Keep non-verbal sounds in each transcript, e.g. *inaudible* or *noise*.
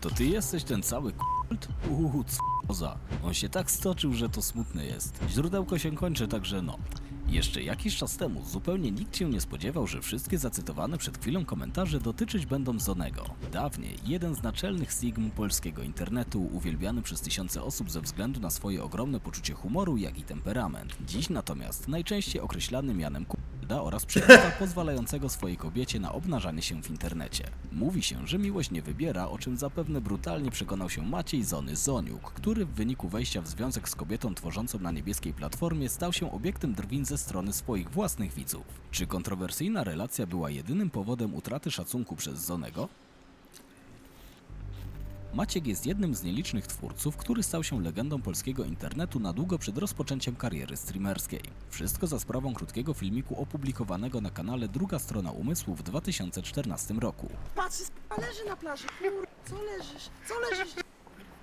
To ty jesteś ten cały kult? Uuu, co On się tak stoczył, że to smutne jest. Źródełko się kończy, także no. Jeszcze jakiś czas temu zupełnie nikt się nie spodziewał, że wszystkie zacytowane przed chwilą komentarze dotyczyć będą Zonego. Dawniej jeden z naczelnych sigm polskiego internetu, uwielbiany przez tysiące osób ze względu na swoje ogromne poczucie humoru, jak i temperament. Dziś natomiast najczęściej określany mianem k***da oraz przywódca pozwalającego swojej kobiecie na obnażanie się w internecie. Mówi się, że miłość nie wybiera, o czym zapewne brutalnie przekonał się Maciej Zony Zoniuk, który w wyniku wejścia w związek z kobietą tworzącą na niebieskiej platformie stał się obiektem drwin ze strony swoich własnych widzów. Czy kontrowersyjna relacja była jedynym powodem utraty szacunku przez Zonego? Maciek jest jednym z nielicznych twórców, który stał się legendą polskiego internetu na długo przed rozpoczęciem kariery streamerskiej. Wszystko za sprawą krótkiego filmiku opublikowanego na kanale Druga Strona Umysłu w 2014 roku. Patrz, a leży na plaży, kur... Co leżysz? Co leżysz?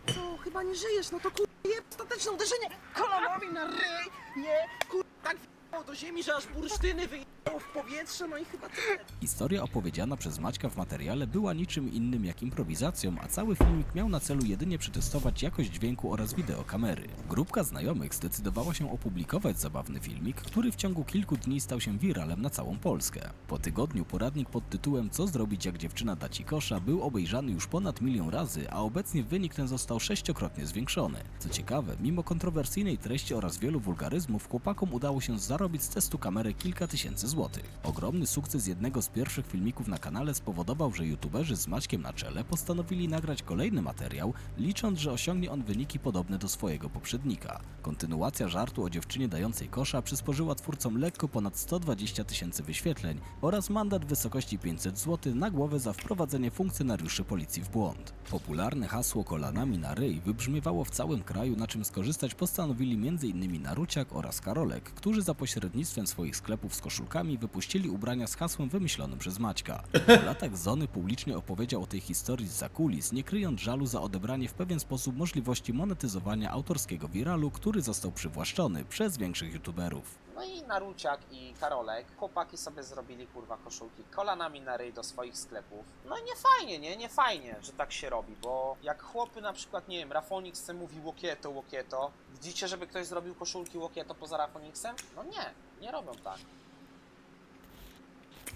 Co, chyba nie żyjesz, no to kur... je ostateczne uderzenie kolanami na ryj, nie? Kur... tak do ziemi, że aż bursztyny wyjechało w powietrze, no i chyba tyle. Historia opowiedziana przez Maćka w materiale była niczym innym jak improwizacją, a cały filmik miał na celu jedynie przetestować jakość dźwięku oraz wideokamery. Grupka znajomych zdecydowała się opublikować zabawny filmik, który w ciągu kilku dni stał się wiralem na całą Polskę. Po tygodniu poradnik pod tytułem Co zrobić jak dziewczyna da ci kosza był obejrzany już ponad milion razy, a obecnie wynik ten został sześciokrotnie zwiększony. Co ciekawe, mimo kontrowersyjnej treści oraz wielu wulgaryzmów, chłopakom udało się zarobić z testu kamery kilka tysięcy złotych. Ogromny sukces jednego z pierwszych filmików na kanale spowodował, że youtuberzy z Maćkiem na czele postanowili nagrać kolejny materiał, licząc, że osiągnie on wyniki podobne do swojego poprzednika. Kontynuacja żartu o dziewczynie dającej kosza przysporzyła twórcom lekko ponad 120 tysięcy wyświetleń oraz mandat w wysokości 500 zł na głowę za wprowadzenie funkcjonariuszy policji w błąd. Popularne hasło kolanami na ryj wybrzmiewało w całym kraju, na czym skorzystać postanowili m.in. Naruciak oraz Karolek, którzy za pośrednictwem swoich sklepów z koszulkami wypuścili ubrania z hasłem wymyślonym przez Maćka. *laughs* Po latach Zony publicznie opowiedział o tej historii z zakulis, nie kryjąc żalu za odebranie w pewien sposób możliwości monetyzowania autorskiego wiralu, który został przywłaszczony przez większych youtuberów. No i Naruciak i Karolek, chłopaki sobie zrobili kurwa koszulki kolanami na ryj do swoich sklepów. No i nie fajnie, nie? Nie fajnie, że tak się robi, bo jak chłopy na przykład, nie wiem, Rafonix mówi łokieto, łokieto, widzicie, żeby ktoś zrobił koszulki łokieto poza Rafonixem? No nie, nie robią tak.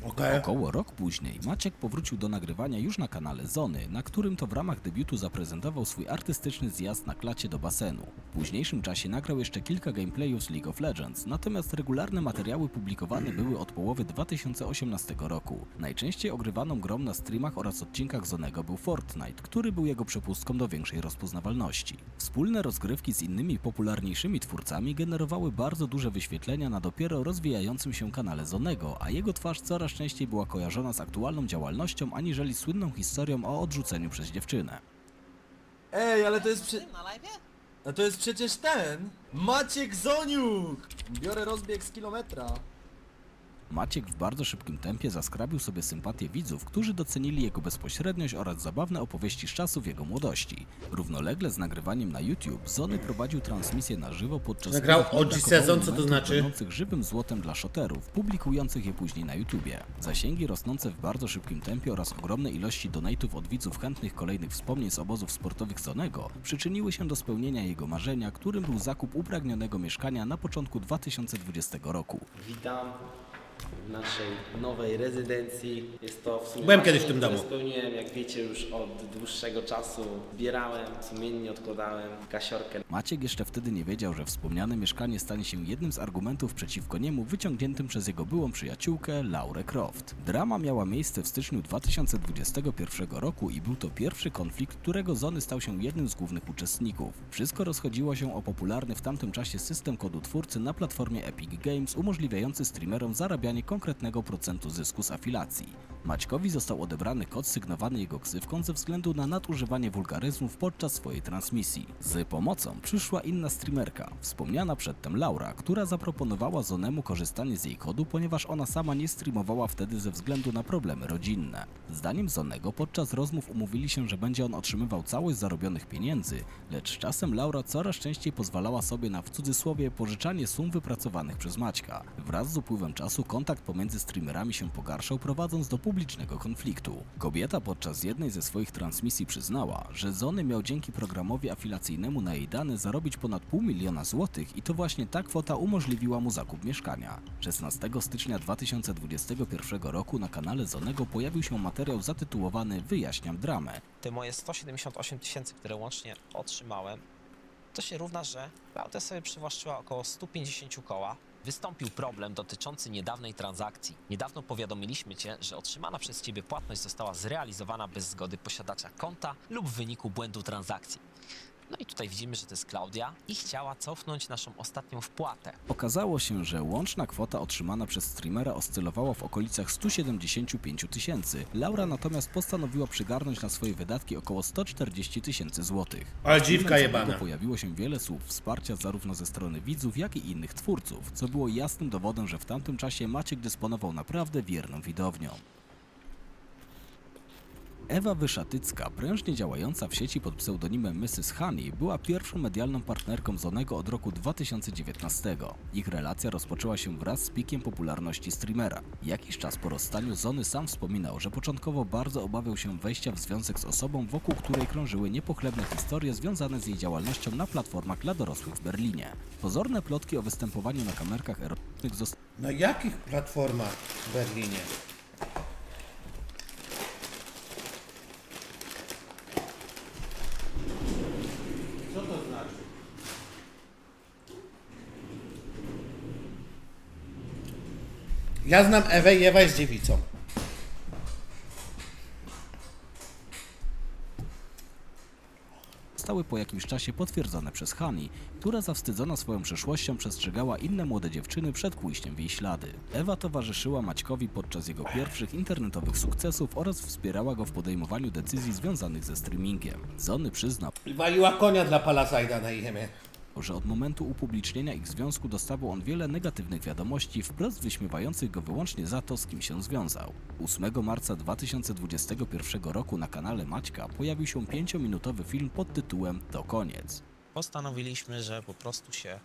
Około rok później Maciek powrócił do nagrywania już na kanale Zony, na którym to w ramach debiutu zaprezentował swój artystyczny zjazd na klacie do basenu. W późniejszym czasie nagrał jeszcze kilka gameplayów z League of Legends, natomiast regularne materiały publikowane były od połowy 2018 roku. Najczęściej ogrywaną grą na streamach oraz odcinkach Zonego był Fortnite, który był jego przepustką do większej rozpoznawalności. Wspólne rozgrywki z innymi popularniejszymi twórcami generowały bardzo duże wyświetlenia na dopiero rozwijającym się kanale Zonego, a jego twarz coraz częściej była kojarzona z aktualną działalnością aniżeli słynną historią o odrzuceniu przez dziewczynę. Ej, ale to jest. Na live? A to jest przecież ten! Maciek Zoniuk! Biorę rozbieg z kilometra. Maciek w bardzo szybkim tempie zaskrabił sobie sympatię widzów, którzy docenili jego bezpośredniość oraz zabawne opowieści z czasów jego młodości. Równolegle z nagrywaniem na YouTube, Zony prowadził transmisję na żywo podczas Nagrał OG sezon, co to znaczy? żywym złotem dla shoterów, publikujących je później na YouTubie. Zasięgi rosnące w bardzo szybkim tempie oraz ogromne ilości donate'ów od widzów chętnych kolejnych wspomnień z obozów sportowych Zonego przyczyniły się do spełnienia jego marzenia, którym był zakup upragnionego mieszkania na początku 2020 roku. Witam w naszej nowej rezydencji. Jest to w sumie Byłem kiedyś w tym domu. spełniłem, jak wiecie, już od dłuższego czasu. Zbierałem, sumiennie odkładałem kasiorkę Maciek jeszcze wtedy nie wiedział, że wspomniane mieszkanie stanie się jednym z argumentów przeciwko niemu wyciągniętym przez jego byłą przyjaciółkę Laurę Croft. Drama miała miejsce w styczniu 2021 roku i był to pierwszy konflikt, którego Zony stał się jednym z głównych uczestników. Wszystko rozchodziło się o popularny w tamtym czasie system kodu twórcy na platformie Epic Games umożliwiający streamerom zarabianie konkretnego procentu zysku z afilacji. Maćkowi został odebrany kod sygnowany jego ksywką ze względu na nadużywanie wulgaryzmów podczas swojej transmisji. Z pomocą przyszła inna streamerka, wspomniana przedtem Laura, która zaproponowała Zonemu korzystanie z jej kodu, ponieważ ona sama nie streamowała wtedy ze względu na problemy rodzinne. Zdaniem Zonego podczas rozmów umówili się, że będzie on otrzymywał całość zarobionych pieniędzy, lecz czasem Laura coraz częściej pozwalała sobie na w cudzysłowie pożyczanie sum wypracowanych przez Maćka. Wraz z upływem czasu kontakt pomiędzy streamerami się pogarszał, prowadząc do publicznego konfliktu. Kobieta podczas jednej ze swoich transmisji przyznała, że Zony miał dzięki programowi afilacyjnemu na jej dane zarobić ponad pół miliona złotych i to właśnie ta kwota umożliwiła mu zakup mieszkania. 16 stycznia 2021 roku na kanale Zonego pojawił się materiał zatytułowany Wyjaśniam dramę. te moje 178 tysięcy, które łącznie otrzymałem, to się równa, że Klaudia sobie przywłaszczyła około 150 koła. Wystąpił problem dotyczący niedawnej transakcji. Niedawno powiadomiliśmy Cię, że otrzymana przez Ciebie płatność została zrealizowana bez zgody posiadacza konta lub w wyniku błędu transakcji. No i tutaj widzimy, że to jest Klaudia i chciała cofnąć naszą ostatnią wpłatę. Okazało się, że łączna kwota otrzymana przez streamera oscylowała w okolicach 175 tysięcy. Laura natomiast postanowiła przygarnąć na swoje wydatki około 140 tysięcy złotych. Ale dziwka jebana. Pojawiło się wiele słów wsparcia zarówno ze strony widzów, jak i innych twórców, co było jasnym dowodem, że w tamtym czasie Maciek dysponował naprawdę wierną widownią. Ewa Wyszatycka, prężnie działająca w sieci pod pseudonimem Mrs. Honey, była pierwszą medialną partnerką Zonego od roku 2019. Ich relacja rozpoczęła się wraz z pikiem popularności streamera. Jakiś czas po rozstaniu Zony sam wspominał, że początkowo bardzo obawiał się wejścia w związek z osobą, wokół której krążyły niepochlebne historie związane z jej działalnością na platformach dla dorosłych w Berlinie. Pozorne plotki o występowaniu na kamerkach erotycznych zostały Na jakich platformach w Berlinie? Ja znam Ewę i Ewa jest dziewicą. zostały po jakimś czasie potwierdzone przez Hani, która zawstydzona swoją przeszłością przestrzegała inne młode dziewczyny przed pójściem w jej ślady. Ewa towarzyszyła Maćkowi podczas jego pierwszych internetowych sukcesów oraz wspierała go w podejmowaniu decyzji związanych ze streamingiem. Zony przyznał, Waliła konia dla Palasajda na imię. Że od momentu upublicznienia ich związku dostawał on wiele negatywnych wiadomości, wprost wyśmiewających go wyłącznie za to, z kim się związał. 8 marca 2021 roku na kanale Maćka pojawił się 5-minutowy film pod tytułem To koniec. postanowiliśmy, że po prostu się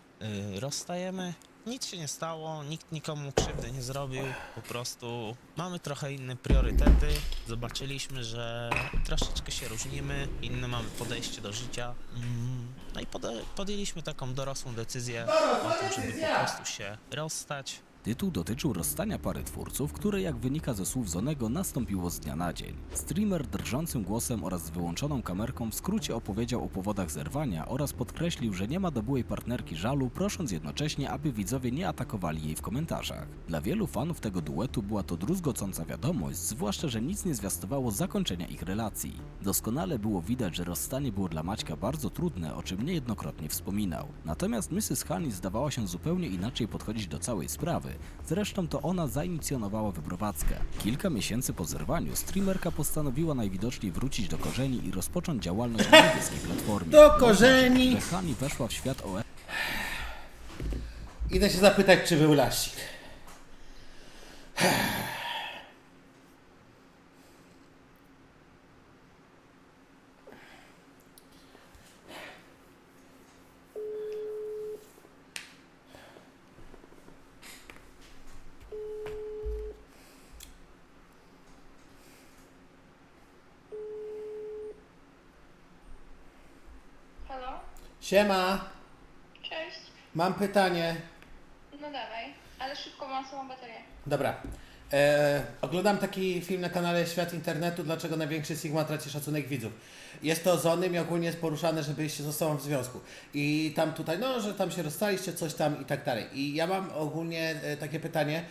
y, rozstajemy. Nic się nie stało, nikt nikomu krzywdy nie zrobił, po prostu mamy trochę inne priorytety. Zobaczyliśmy, że troszeczkę się różnimy, inne mamy podejście do życia. Mm, No i podjęliśmy taką dorosłą decyzję o tym, żeby po prostu się rozstać. Tytuł dotyczył rozstania pary twórców, które jak wynika ze słów Zonego nastąpiło z dnia na dzień. Streamer drżącym głosem oraz z wyłączoną kamerką w skrócie opowiedział o powodach zerwania oraz podkreślił, że nie ma do byłej partnerki żalu, prosząc jednocześnie, aby widzowie nie atakowali jej w komentarzach. Dla wielu fanów tego duetu była to druzgocąca wiadomość, zwłaszcza, że nic nie zwiastowało zakończenia ich relacji. Doskonale było widać, że rozstanie było dla Maćka bardzo trudne, o czym niejednokrotnie wspominał. Natomiast Mrs. Honey zdawała się zupełnie inaczej podchodzić do całej sprawy, zresztą to ona zainicjonowała wyprowadzkę. Kilka miesięcy po zerwaniu streamerka postanowiła najwidoczniej wrócić do korzeni i rozpocząć działalność na niebieskiej platformie. Do korzeni! Honey weszła w świat OS Idę się zapytać, czy był lasik. Siema, Cześć. mam pytanie. No dawaj, ale szybko mam samą baterię. Dobra. E, oglądam taki film na kanale Świat Internetu, dlaczego największy Sigma traci szacunek widzów. Jest to z onym i ogólnie jest poruszane, żebyście został w związku. I tam tutaj, no, że tam się rozstaliście, coś tam i tak dalej. I ja mam ogólnie e, takie pytanie,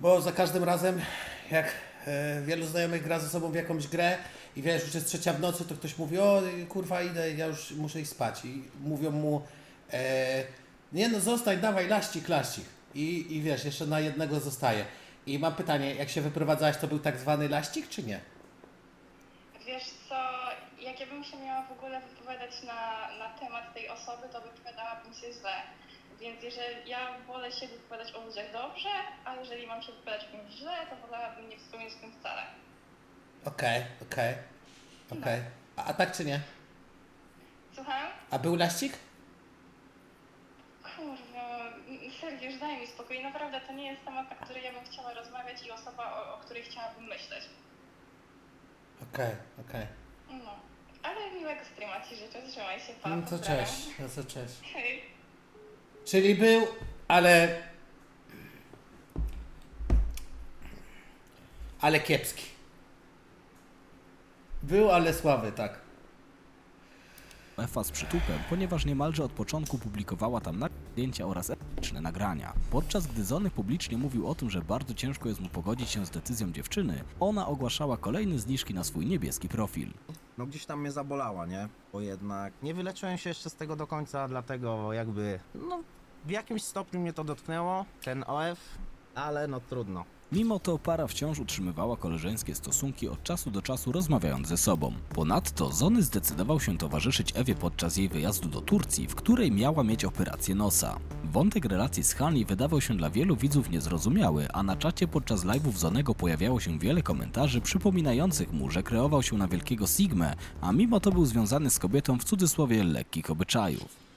bo za każdym razem, jak e, wielu znajomych gra ze sobą w jakąś grę i wiesz, już jest trzecia w nocy, to ktoś mówi, o kurwa idę, ja już muszę iść spać. I mówią mu, e, nie no zostań, dawaj, laścik, laścik. I, I wiesz, jeszcze na jednego zostaje. I mam pytanie, jak się wyprowadzałeś, to był tak zwany laścik, czy nie? Wiesz co, jak ja bym się miała w ogóle wypowiadać na, na temat tej osoby, to wypowiadałabym się źle. Więc jeżeli ja wolę się wypowiadać o ludziach dobrze, a jeżeli mam się wypowiadać o kimś źle, to wolałabym nie wspomnieć o tym wcale. Okej, okej, okej. A, a tak czy nie? Słucham? A był laścik? Kurwa, Sergiusz, daj mi spokój. Naprawdę to nie jest temat, na który ja bym chciała rozmawiać i osoba, o, o której chciałabym myśleć. Okej, okej. No. Ale miłego streama ci życzę. Trzymaj się, pa. No to cześć, no to cześć. Hej. Czyli był, ale... Ale kiepski. Był, ale słaby, tak. UEFA z przytupem, ponieważ niemalże od początku publikowała tam na- zdjęcia oraz erotyczne nagrania. Podczas gdy Zony publicznie mówił o tym, że bardzo ciężko jest mu pogodzić się z decyzją dziewczyny, ona ogłaszała kolejne zniżki na swój niebieski profil. no gdzieś tam mnie zabolała, nie? Bo jednak nie wyleczyłem się jeszcze z tego do końca, dlatego jakby, no w jakimś stopniu mnie to dotknęło, ten OF, ale no trudno. Mimo to para wciąż utrzymywała koleżeńskie stosunki od czasu do czasu rozmawiając ze sobą. Ponadto Zony zdecydował się towarzyszyć Ewie podczas jej wyjazdu do Turcji, w której miała mieć operację nosa. Wątek relacji z Hani wydawał się dla wielu widzów niezrozumiały, a na czacie podczas live'ów Zonego pojawiało się wiele komentarzy przypominających mu, że kreował się na wielkiego Sigmę, a mimo to był związany z kobietą w cudzysłowie lekkich obyczajów.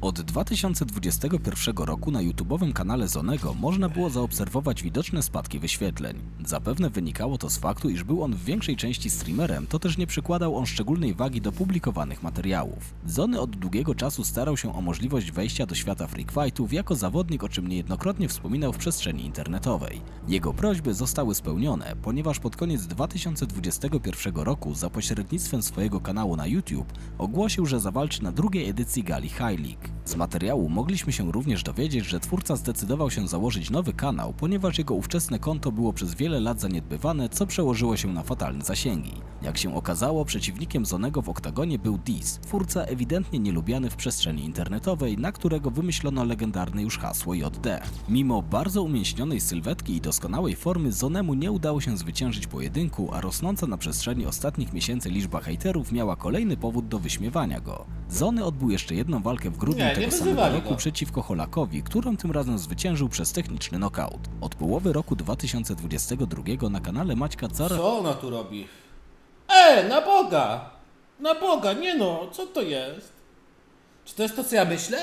Od 2021 roku na YouTubowym kanale Zonego można było zaobserwować widoczne spadki wyświetleń. Zapewne wynikało to z faktu, iż był on w większej części streamerem, to też nie przykładał on szczególnej wagi do publikowanych materiałów. Zony od długiego czasu starał się o możliwość wejścia do świata freak fightów jako zawodnik, o czym niejednokrotnie wspominał w przestrzeni internetowej. Jego prośby zostały spełnione, ponieważ pod koniec 2021 roku za pośrednictwem swojego kanału na YouTube ogłosił, że zawalczy na drugiej edycji gali High League. Z materiału mogliśmy się również dowiedzieć, że twórca zdecydował się założyć nowy kanał, ponieważ jego ówczesne konto było przez wiele lat zaniedbywane, co przełożyło się na fatalne zasięgi. Jak się okazało, przeciwnikiem Zonego w oktagonie był Diz, twórca ewidentnie nielubiany w przestrzeni internetowej, na którego wymyślono legendarne już hasło JD. Mimo bardzo umięśnionej sylwetki i doskonałej formy, Zonemu nie udało się zwyciężyć pojedynku, a rosnąca na przestrzeni ostatnich miesięcy liczba hejterów miała kolejny powód do wyśmiewania go. Zony odbył jeszcze jedną walkę w grudniu Nie, nie tego samego roku go. przeciwko Holakowi, którą tym razem zwyciężył przez techniczny knockout. Od połowy roku 2022 na kanale Maćka coraz Co ona tu robi? E, na Boga! Na Boga, nie no, co to jest? Czy to jest to, co ja myślę?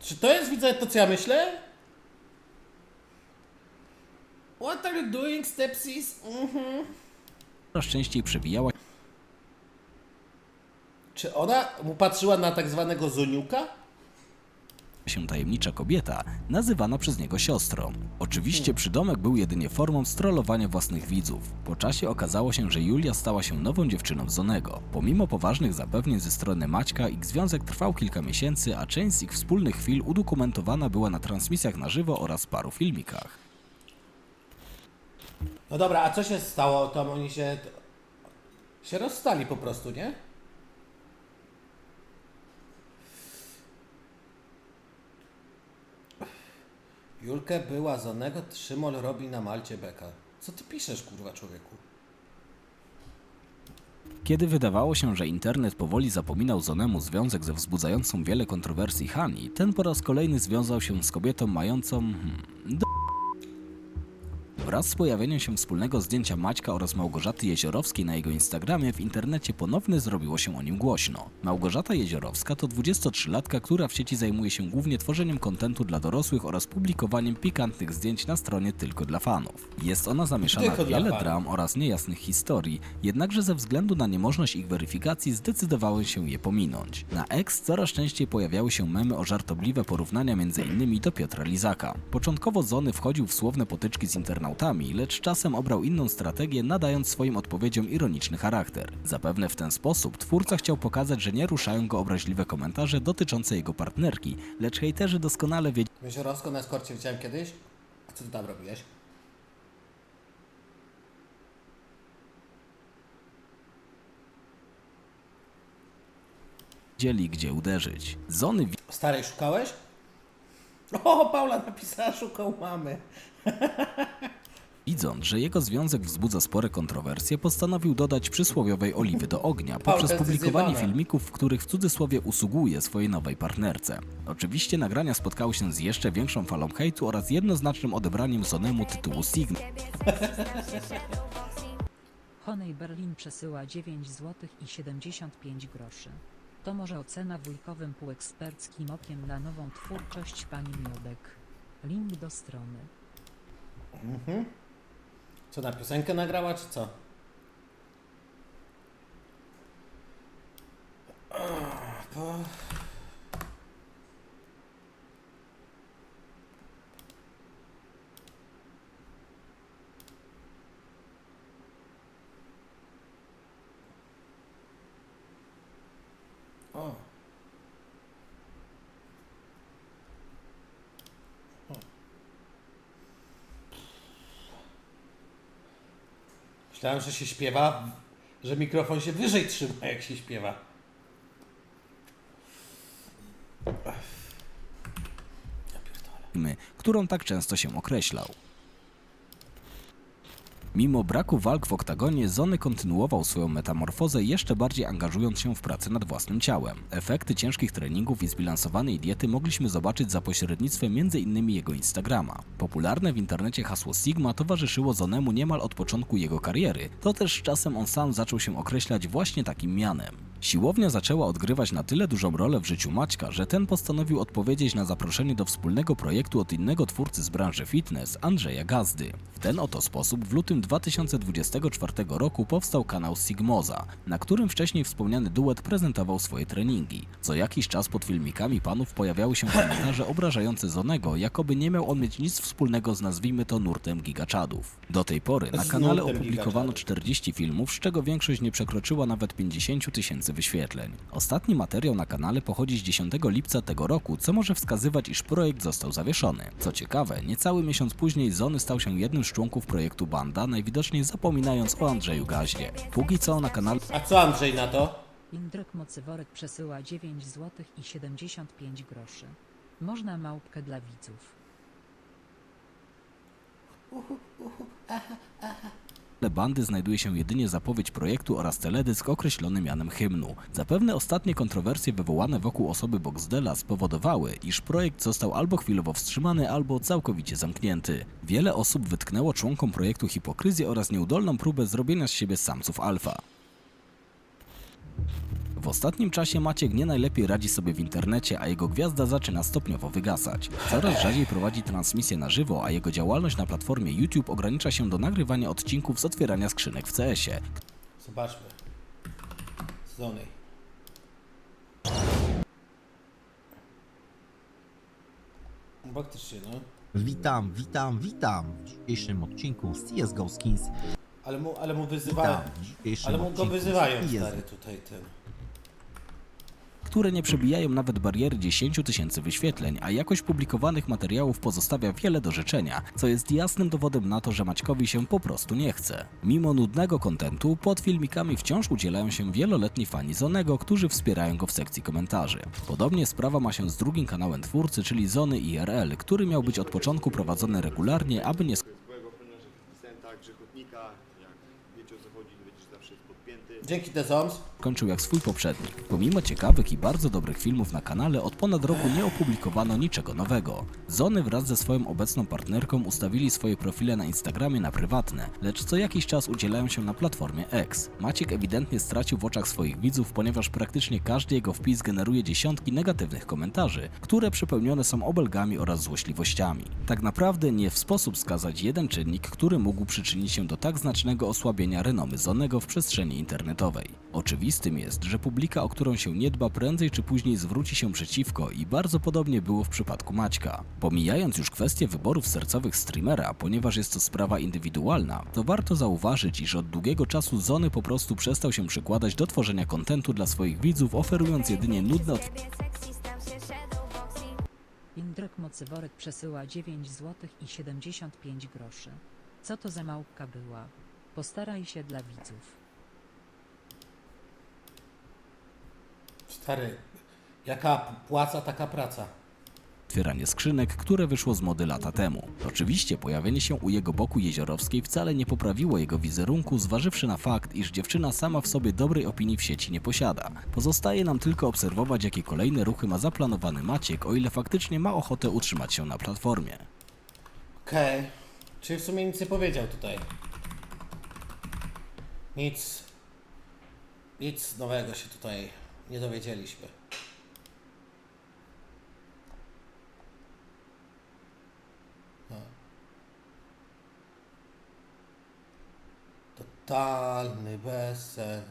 Czy to jest, widzę, to, co ja myślę? What are you doing, stepsis? Mhm. częściej przebijała Czy ona mu patrzyła na tak zwanego Zoniuka? się tajemnicza kobieta, nazywana przez niego siostrą. Oczywiście przydomek był jedynie formą strollowania własnych widzów. Po czasie okazało się, że Julia stała się nową dziewczyną Zonego. Pomimo poważnych zapewnień ze strony Maćka, ich związek trwał kilka miesięcy, a część z ich wspólnych chwil udokumentowana była na transmisjach na żywo oraz paru filmikach. No dobra, a co się stało? Tam oni się... się rozstali po prostu, nie? Julkę była z onego, Trzymol robi na Malcie beka. Co ty piszesz, kurwa, człowieku? Kiedy wydawało się, że internet powoli zapominał Zonemu związek ze wzbudzającą wiele kontrowersji Hani, ten po raz kolejny związał się z kobietą mającą... Hmm, do... Wraz z pojawieniem się wspólnego zdjęcia Maćka oraz Małgorzaty Jeziorowskiej na jego Instagramie w internecie ponownie zrobiło się o nim głośno. Małgorzata Jeziorowska to 23-latka, która w sieci zajmuje się głównie tworzeniem kontentu dla dorosłych oraz publikowaniem pikantnych zdjęć na stronie tylko dla fanów. Jest ona zamieszana w wiele dram oraz niejasnych historii, jednakże ze względu na niemożność ich weryfikacji zdecydowałem się je pominąć. Na X coraz częściej pojawiały się memy o żartobliwe porównania innymi do Piotra Lizaka. Początkowo Zony wchodził w słowne potyczki z internautami, lecz czasem obrał inną strategię, nadając swoim odpowiedziom ironiczny charakter. Zapewne w ten sposób twórca chciał pokazać, że nie ruszają go obraźliwe komentarze dotyczące jego partnerki, lecz hejterzy doskonale wiedzieli, Jeziorowsko na eskorcie widziałem kiedyś. A co ty tam robiłeś? gdzie uderzyć. Zony Starej szukałeś? O, Paula napisała, szukał mamy. *laughs* Widząc, że jego związek wzbudza spore kontrowersje, postanowił dodać przysłowiowej oliwy do ognia poprzez publikowanie filmików, w których w cudzysłowie usługuje swojej nowej partnerce. Oczywiście nagrania spotkały się z jeszcze większą falą hejtu oraz jednoznacznym odebraniem Zonemu tytułu Sigma. *laughs* Honej Berlin przesyła 9 zł i 75 groszy. To może ocena wujkowym półeksperckim okiem na nową twórczość pani Miodek. Link do strony. Mhm. Co, na piosenkę nagrała, czy co? Po... Myślałem, że się śpiewa, że mikrofon się wyżej trzyma, jak się śpiewa. którą tak często się określał. Mimo braku walk w oktagonie, Zony kontynuował swoją metamorfozę, jeszcze bardziej angażując się w pracę nad własnym ciałem. Efekty ciężkich treningów i zbilansowanej diety mogliśmy zobaczyć za pośrednictwem m.in. jego Instagrama. Popularne w internecie hasło Sigma towarzyszyło Zonemu niemal od początku jego kariery, to też z czasem on sam zaczął się określać właśnie takim mianem. Siłownia zaczęła odgrywać na tyle dużą rolę w życiu Maćka, że ten postanowił odpowiedzieć na zaproszenie do wspólnego projektu od innego twórcy z branży fitness, Andrzeja Gazdy. W ten oto sposób w lutym 2024 roku powstał kanał Sigmoza, na którym wcześniej wspomniany duet prezentował swoje treningi. Co jakiś czas pod filmikami panów pojawiały się komentarze obrażające Zonego, jakoby nie miał on mieć nic wspólnego z nazwijmy to nurtem gigaczadów. Do tej pory na kanale opublikowano gigaczadów. 40 filmów, z czego większość nie przekroczyła nawet 50 tysięcy wyświetleń. Ostatni materiał na kanale pochodzi z 10 lipca tego roku, co może wskazywać, iż projekt został zawieszony. Co ciekawe, niecały miesiąc później Zony stał się jednym z członków projektu Banda, najwidoczniej zapominając o Andrzeju Gaździe. Póki co na kanale A co Andrzej na to? Indrek Mocyworek przesyła 9 zł i 75 groszy. Można małpkę dla widzów. Bandy znajduje się jedynie zapowiedź projektu oraz teledysk określony mianem hymnu. Zapewne ostatnie kontrowersje wywołane wokół osoby Boxdela spowodowały, iż projekt został albo chwilowo wstrzymany, albo całkowicie zamknięty. Wiele osób wytknęło członkom projektu hipokryzję oraz nieudolną próbę zrobienia z siebie samców alfa. W ostatnim czasie Maciek nie najlepiej radzi sobie w internecie, a jego gwiazda zaczyna stopniowo wygasać. Coraz rzadziej prowadzi transmisje na żywo, a jego działalność na platformie YouTube ogranicza się do nagrywania odcinków z otwierania skrzynek w CS-ie, Zobaczmy. Zony. Faktycznie, no. Witam, witam, witam w dzisiejszym odcinku z CSGO Skins. Ale mu, ale mu wyzywają. Witam w dzisiejszym Ale mu go odcinku wyzywają, CS:GO. stary, tutaj ten. Które nie przebijają nawet bariery 10 tysięcy wyświetleń, a jakość publikowanych materiałów pozostawia wiele do życzenia, co jest jasnym dowodem na to, że Maćkowi się po prostu nie chce. Mimo nudnego kontentu, pod filmikami wciąż udzielają się wieloletni fani Zonego, którzy wspierają go w sekcji komentarzy. Podobnie sprawa ma się z drugim kanałem twórcy, czyli Zony IRL, który miał być od początku prowadzony regularnie, aby nie złego. Dzięki Dezoms. Skończył jak swój poprzednik. Pomimo ciekawych i bardzo dobrych filmów na kanale, od ponad roku nie opublikowano niczego nowego. Zony wraz ze swoją obecną partnerką ustawili swoje profile na Instagramie na prywatne, lecz co jakiś czas udzielają się na platformie X. Maciek ewidentnie stracił w oczach swoich widzów, ponieważ praktycznie każdy jego wpis generuje dziesiątki negatywnych komentarzy, które przepełnione są obelgami oraz złośliwościami. Tak naprawdę nie w sposób wskazać jeden czynnik, który mógł przyczynić się do tak znacznego osłabienia renomy Zonego w przestrzeni internetowej. Oczywistym jest, że publika, o którą się nie dba, prędzej czy później zwróci się przeciwko i bardzo podobnie było w przypadku Maćka. Pomijając już kwestię wyborów sercowych streamera, ponieważ jest to sprawa indywidualna, to warto zauważyć, iż od długiego czasu Zony po prostu przestał się przykładać do tworzenia kontentu dla swoich widzów, oferując jedynie nudne od Indrek Mocyworek przesyła 9 zł i 75 groszy. Co to za małpka była? Postaraj się dla widzów. Stary, jaka płaca, taka praca. otwieranie skrzynek, które wyszło z mody lata temu. Oczywiście pojawienie się u jego boku Jeziorowskiej wcale nie poprawiło jego wizerunku, zważywszy na fakt, iż dziewczyna sama w sobie dobrej opinii w sieci nie posiada. Pozostaje nam tylko obserwować, jakie kolejne ruchy ma zaplanowany Maciek, o ile faktycznie ma ochotę utrzymać się na platformie. Okej. Czyli w sumie nic nie powiedział tutaj. Nic. Nic nowego się tutaj nie dowiedzieliśmy. No. Totalny bezsens.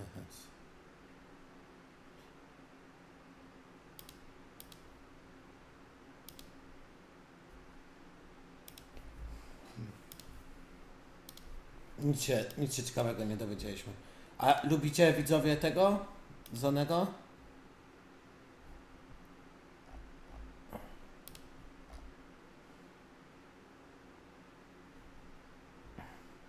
Nic się, nic się ciekawego nie dowiedzieliśmy. A lubicie widzowie tego? Zonego?